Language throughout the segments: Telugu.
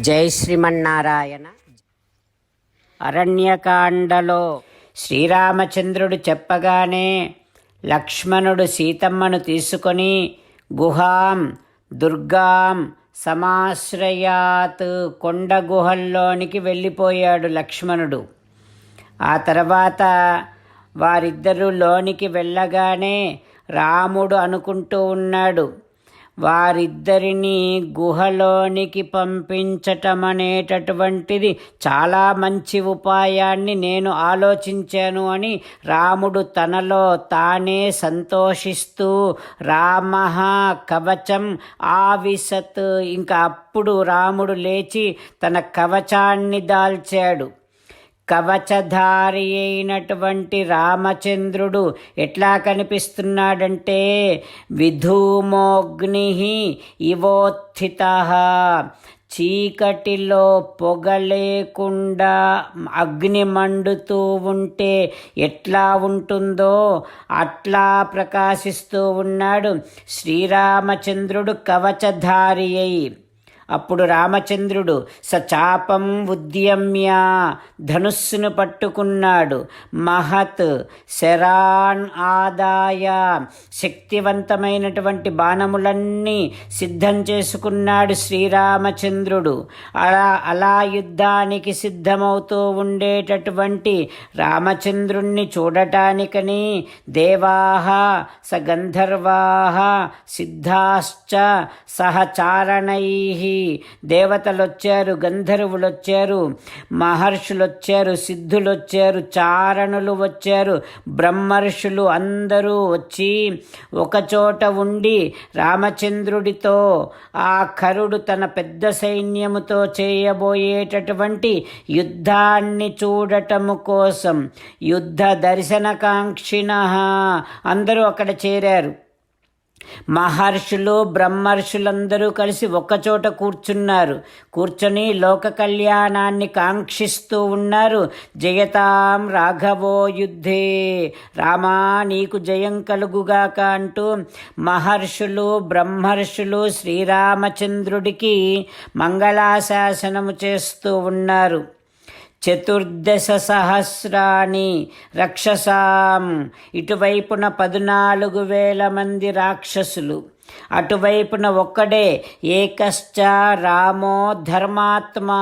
జై శ్రీమన్నారాయణ. అరణ్యకాండలో శ్రీరామచంద్రుడు చెప్పగానే లక్ష్మణుడు సీతమ్మను తీసుకొని గుహాం దుర్గాం సమాశ్రయాత్ కొండ గుహల్లోనికి వెళ్ళిపోయాడు లక్ష్మణుడు. ఆ తర్వాత వారిద్దరూ లోనికి వెళ్ళగానే రాముడు అనుకుంటూ ఉన్నాడు వారిద్దరిని గుహలోనికి పంపించటం అనేటటువంటిది చాలా మంచి ఉపాయాన్ని నేను ఆలోచించాను అని రాముడు తనలో తానే సంతోషిస్తూ రామ కవచం ఆవిసత్ ఇంకా అప్పుడు రాముడు లేచి తన కవచాన్ని దాల్చాడు. కవచధారి అయినటువంటి రామచంద్రుడు ఎట్లా కనిపిస్తున్నాడంటే విధూమోగ్ని ఇవోత్థిత. చీకటిలో పొగ లేకుండా అగ్ని మండుతూ ఉంటే ఎట్లా ఉంటుందో అట్లా ప్రకాశిస్తూ ఉన్నాడు. శ్రీరామచంద్రుడు కవచధారి అయి అప్పుడు రామచంద్రుడు సచాపం ఉద్యమ్య ధనుస్సును పట్టుకున్నాడు. మహత్ శరాన్ ఆదాయ శక్తివంతమైనటువంటి బాణములన్నీ సిద్ధం చేసుకున్నాడు శ్రీరామచంద్రుడు. అలా అలా యుద్ధానికి సిద్ధమవుతూ ఉండేటటువంటి రామచంద్రుణ్ణి చూడటానికని దేవాహ స సిద్ధాశ్చ సహచారణై దేవతలు వచ్చారు గంధర్వులు వచ్చారు మహర్షులు వచ్చారు సిద్ధులు వచ్చారు చారణులు వచ్చారు బ్రహ్మర్షులు అందరూ వచ్చి ఒకచోట ఉండి రామచంద్రుడితో ఆ కరుడు తన పెద్ద సైన్యముతో చేయబోయేటటువంటి యుద్ధాన్ని చూడటము కోసం యుద్ధ దర్శనకాంక్షిణ అందరూ అక్కడ చేరారు. మహర్షులు బ్రహ్మర్షులందరూ కలిసి ఒక్కచోట కూర్చున్నారు. కూర్చొని లోక కళ్యాణాన్ని కాంక్షిస్తూ ఉన్నారు. జయతాం రాఘవో యుద్ధే. రామా నీకు జయం కలుగుగాక అంటూ మహర్షులు బ్రహ్మర్షులు శ్రీరామచంద్రుడికి మంగళాశాసనము చేస్తూ ఉన్నారు. చతుర్దశ సహస్రాణి రక్షసాం. ఇటువైపున పద్నాలుగు వేల మంది రాక్షసులు. అటువైపున ఒక్కడే ఏకశ్చ రామో ధర్మాత్మా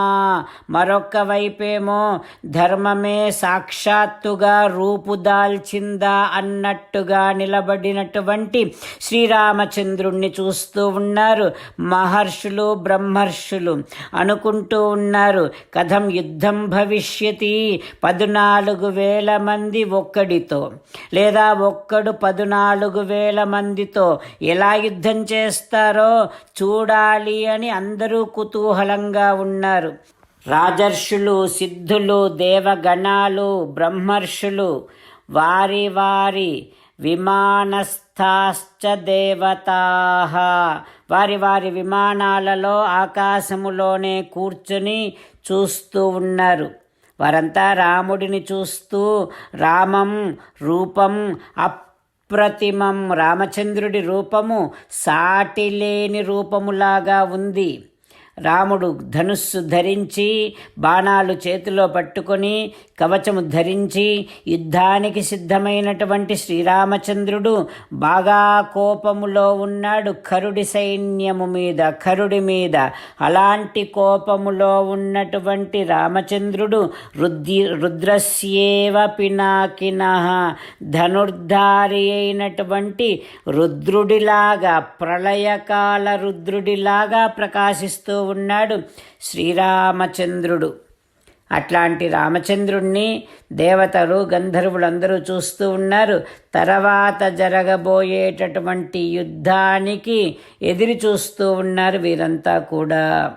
మరొక వైపేమో ధర్మమే సాక్షాత్తుగా రూపుదాల్చిందా అన్నట్టుగా నిలబడినటువంటి శ్రీరామచంద్రుణ్ణి చూస్తూ ఉన్నారు. మహర్షులు బ్రహ్మర్షులు అనుకుంటూ ఉన్నారు కథం యుద్ధం భవిష్యతి పద్నాలుగు వేల మంది ఒక్కడితో లేదా ఒక్కడు పద్నాలుగు వేల మందితో ఎలాగి యుద్ధం చేస్తారో చూడాలి అని అందరూ కుతూహలంగా ఉన్నారు. రాజర్షులు సిద్ధులు దేవగణాలు బ్రహ్మర్షులు వారి వారి విమానస్థాశ్చ దేవతా. వారి వారి విమానాలలో ఆకాశములోనే కూర్చుని చూస్తూ ఉన్నారు. వారంతా రాముడిని చూస్తూ రామం రూపం అప్ ప్రతిమం రామచంద్రుడి రూపము సాటిలేని రూపములాగా ఉంది. రాముడు ధనుస్సు ధరించి బాణాలు చేతిలో పట్టుకొని కవచము ధరించి యుద్ధానికి సిద్ధమైనటువంటి శ్రీరామచంద్రుడు బాగా కోపములో ఉన్నాడు. కరుడి సైన్యము మీద కరుడి మీద అలాంటి కోపములో ఉన్నటువంటి రామచంద్రుడు రుద్ది రుద్రస్యేవ పినాకిన ధనుర్ధారి అయినటువంటి రుద్రుడిలాగా ప్రళయకాల రుద్రుడిలాగా ప్రకాశిస్తూ ఉన్నాడు. శ్రీరామచంద్రుడు. అట్లాంటి రామచంద్రుణ్ణి దేవతలు గంధర్వులందరూ చూస్తూ ఉన్నారు. తర్వాత జరగబోయేటటువంటి యుద్ధానికి ఎదురు చూస్తూ ఉన్నారు వీరంతా కూడా.